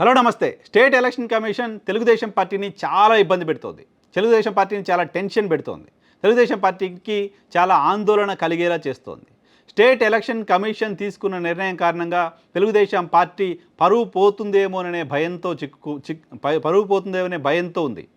Hello నమస్తే. State election commission Telugu Desam పార్టీని చాలా ఇబ్బంది పెడుతోంది. తెలుగుదేశం పార్టీని చాలా టెన్షన్ పెడుతోంది. తెలుగుదేశం పార్టీకి చాలా ఆందోళన కలిగేలా చేస్తోంది. స్టేట్ ఎలక్షన్ కమిషన్ తీసుకున్న నిర్ణయం కారణంగా తెలుగుదేశం పార్టీ పరువు పోతుందేమోననే భయంతో చిక్కు చిక్ పరువు పోతుందేమోనే భయంతో ఉంది.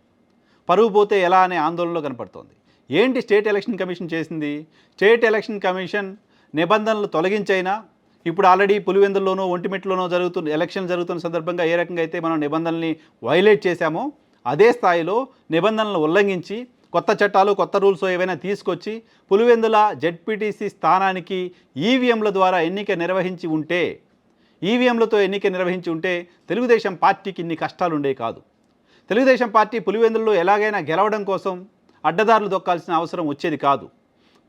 పరువు పోతే ఎలా అనే ఆందోళనలో కనపడుతోంది. ఏంటి స్టేట్ ఎలక్షన్ కమిషన్ చేసింది? స్టేట్ ఎలక్షన్ కమిషన్ నిబంధనలు తొలగించైనా ఇప్పుడు ఆల్రెడీ పులివెందుల్లోనో ఒంటిమిట్లోనో జరుగుతున్న ఎలక్షన్ జరుగుతున్న సందర్భంగా ఏ రకంగా అయితే మనం నిబంధనల్ని వైలేట్ చేశామో అదే స్థాయిలో నిబంధనలను ఉల్లంఘించి కొత్త చట్టాలు కొత్త రూల్స్ ఏవైనా తీసుకొచ్చి పులివెందుల జెడ్పీటీసీ స్థానానికి ఈవీఎంల ద్వారా ఎన్నిక నిర్వహించి ఉంటే ఈవీఎంలతో ఎన్నిక నిర్వహించి ఉంటే తెలుగుదేశం పార్టీకి ఇన్ని కష్టాలు ఉండే కాదు. తెలుగుదేశం పార్టీ పులివెందుల్లో ఎలాగైనా గెలవడం కోసం అడ్డదారులు దొక్కాల్సిన అవసరం వచ్చేది కాదు.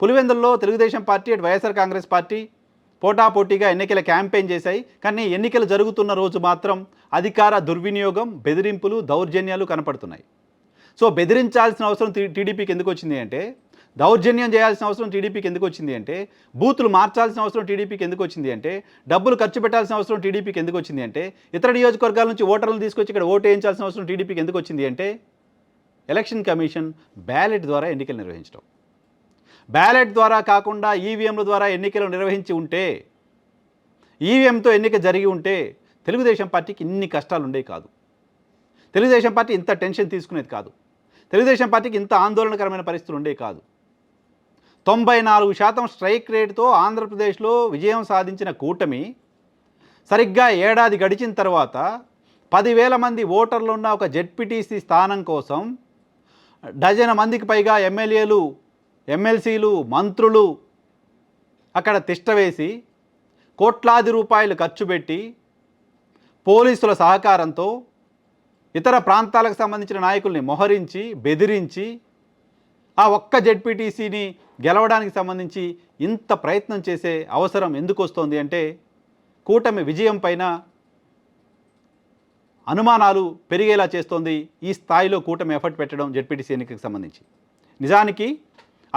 పులివెందుల్లో తెలుగుదేశం పార్టీ అటు వైఎస్ఆర్ కాంగ్రెస్ పార్టీ పోటాపోటీగా ఎన్నికల క్యాంపెయిన్ చేశాయి. కానీ ఎన్నికలు జరుగుతున్న రోజు మాత్రం అధికార దుర్వినియోగం బెదిరింపులు దౌర్జన్యాలు కనపడుతున్నాయి. సో బెదిరించాల్సిన అవసరం టీడీపీకి ఎందుకు వచ్చింది అంటే దౌర్జన్యం చేయాల్సిన అవసరం టీడీపీకి ఎందుకు వచ్చింది అంటే బూతులు మార్చాల్సిన అవసరం టీడీపీకి ఎందుకు వచ్చింది అంటే డబ్బులు ఖర్చు పెట్టాల్సిన అవసరం టీడీపీకి ఎందుకు వచ్చింది అంటే ఇతర నియోజకవర్గాల నుంచి ఓటర్లను తీసుకొచ్చి ఇక్కడ ఓటు వేయించాల్సిన అవసరం టీడీపీకి ఎందుకు వచ్చింది అంటే ఎలక్షన్ కమిషన్ బ్యాలెట్ ద్వారా ఎన్నికలు నిర్వహించడం. బ్యాలెట్ ద్వారా కాకుండా ఈవీఎంల ద్వారా ఎన్నికలు నిర్వహించి ఉంటే ఈవీఎంతో ఎన్నిక జరిగి ఉంటే తెలుగుదేశం పార్టీకి ఇన్ని కష్టాలు ఉండేవి కాదు. తెలుగుదేశం పార్టీ ఇంత టెన్షన్ తీసుకునేది కాదు. తెలుగుదేశం పార్టీకి ఇంత ఆందోళనకరమైన పరిస్థితులు ఉండేవి కాదు. తొంభై నాలుగు శాతం స్ట్రైక్ రేటుతో ఆంధ్రప్రదేశ్లో విజయం సాధించిన కూటమి సరిగ్గా ఏడాది గడిచిన తర్వాత పదివేల మంది ఓటర్లు ఉన్న ఒక జెడ్పీటీసీ స్థానం కోసం డజన్ మందికి పైగా ఎమ్మెల్యేలు ఎమ్మెల్సీలు మంత్రులు అక్కడ తిష్టవేసి కోట్లాది రూపాయలు ఖర్చు పెట్టి పోలీసుల సహకారంతో ఇతర ప్రాంతాలకు సంబంధించిన నాయకుల్ని మొహరించి బెదిరించి ఆ ఒక్క జెడ్పీటీసీని గెలవడానికి సంబంధించి ఇంత ప్రయత్నం చేసే అవసరం ఎందుకు వస్తోంది అంటే కూటమి విజయం పైన అనుమానాలు పెరిగేలా చేస్తోంది ఈ స్థాయిలో కూటమి ఎఫర్ట్ పెట్టడం జెడ్పీటీసీ ఎన్నికకు సంబంధించి. నిజానికి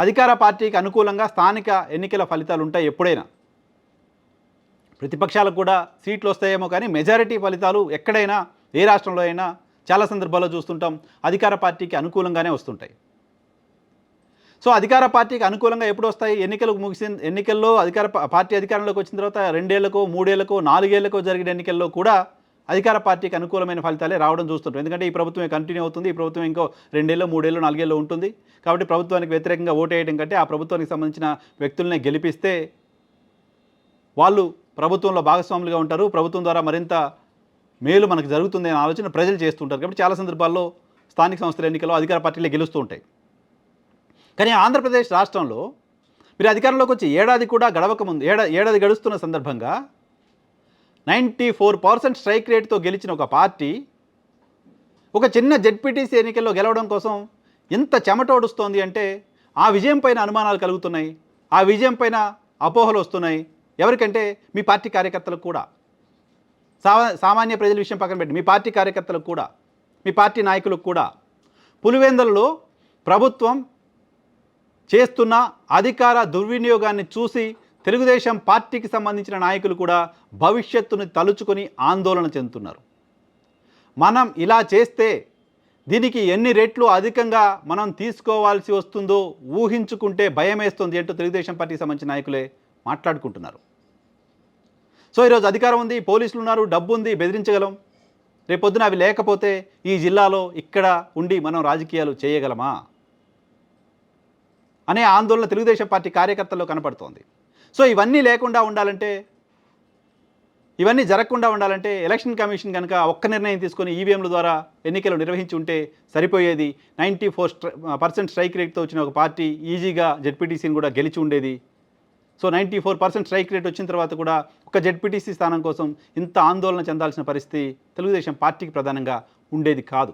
అధికార పార్టీకి అనుకూలంగా స్థానిక ఎన్నికల ఫలితాలు ఉంటాయి ఎప్పుడైనా. ప్రతిపక్షాలకు కూడా సీట్లు వస్తాయేమో కానీ మెజారిటీ ఫలితాలు ఎక్కడైనా ఏ రాష్ట్రంలో అయినా చాలా సందర్భాల్లో చూస్తుంటాం అధికార పార్టీకి అనుకూలంగానే వస్తుంటాయి. సో అధికార పార్టీకి అనుకూలంగా ఎప్పుడు వస్తాయి? ఎన్నికలు ముగిసిన ఎన్నికల్లో అధికార పార్టీ అధికారంలోకి వచ్చిన తర్వాత రెండేళ్ళకో మూడేళ్ళకో నాలుగేళ్ళకో జరిగిన ఎన్నికల్లో కూడా అధికార పార్టీకి అనుకూలమైన ఫలితాలే రావడం చూస్తుంటాం ఎందుకంటే ఈ ప్రభుత్వమే కంటిన్యూ అవుతుంది. ఈ ప్రభుత్వం ఇంకో రెండేళ్ళు మూడేళ్ళు నాలుగేళ్ళు ఉంటుంది. కాబట్టి ప్రభుత్వానికి వ్యతిరేకంగా ఓటేయడం కంటే ఆ ప్రభుత్వానికి సంబంధించిన వ్యక్తులనే గెలిపిస్తే వాళ్ళు ప్రభుత్వంలో భాగస్వాములుగా ఉంటారు. ప్రభుత్వం ద్వారా మరింత మేలు మనకు జరుగుతుంది అనే ఆలోచన ప్రజలు చేస్తుంటారు. కాబట్టి చాలా సందర్భాల్లో స్థానిక సంస్థల ఎన్నికల్లో అధికార పార్టీలే గెలుస్తూ ఉంటాయి. కానీ ఆంధ్రప్రదేశ్ రాష్ట్రంలో మీరు అధికారంలోకి వచ్చి ఏడాది కూడా గడవక ముందు ఏడా ఏడాది గడుస్తున్న సందర్భంగా నైంటీ ఫోర్ పర్సెంట్ స్ట్రైక్ రేట్తో గెలిచిన ఒక పార్టీ ఒక చిన్న జెడ్పీటీసీ ఎన్నికల్లో గెలవడం కోసం ఎంత చెమటోడుస్తోంది అంటే ఆ విజయం పైన అనుమానాలు కలుగుతున్నాయి ఆ విజయం పైన అపోహలు వస్తున్నాయి. ఎవరికంటే మీ పార్టీ కార్యకర్తలకు కూడా. సామాన్య ప్రజల విషయం పక్కన పెట్టి మీ పార్టీ కార్యకర్తలకు కూడా మీ పార్టీ నాయకులకు కూడా. పులివెందులలో ప్రభుత్వం చేస్తున్న అధికార దుర్వినియోగాన్ని చూసి తెలుగుదేశం పార్టీకి సంబంధించిన నాయకులు కూడా భవిష్యత్తును తలుచుకొని ఆందోళన చెందుతున్నారు. మనం ఇలా చేస్తే దీనికి ఎన్ని రెట్లు అధికంగా మనం తీసుకోవాల్సి వస్తుందో ఊహించుకుంటే భయం వేస్తుంది అంటూ తెలుగుదేశం పార్టీకి సంబంధించిన నాయకులే మాట్లాడుకుంటున్నారు. సో ఈరోజు అధికారం ఉంది పోలీసులు ఉన్నారు డబ్బు ఉంది బెదిరించగలం. రేపొద్దున అవి లేకపోతే ఈ జిల్లాలో ఇక్కడ ఉండి మనం రాజకీయాలు చేయగలమా? అనే ఆందోళన తెలుగుదేశం పార్టీ కార్యకర్తల్లో కనపడుతోంది. సో ఇవన్నీ లేకుండా ఉండాలంటే ఇవన్నీ జరగకుండా ఉండాలంటే ఎలక్షన్ కమిషన్ కనుక ఒక్క నిర్ణయం తీసుకొని ఈవీఎంల ద్వారా ఎన్నికలు నిర్వహించి ఉంటే సరిపోయేది. నైంటీ ఫోర్ పర్సెంట్ స్ట్రైక్ రేట్తో వచ్చిన ఒక పార్టీ ఈజీగా జెడ్పీటీసీని కూడా గెలిచి ఉండేది so ninety four percent strike rate వచ్చిన తర్వాత కూడా ఒక జెడ్పీటీసీ స్థానం కోసం ఇంత ఆందోళన చెందాల్సిన పరిస్థితి తెలుగుదేశం పార్టీకి ప్రధానంగా ఉండేది కాదు.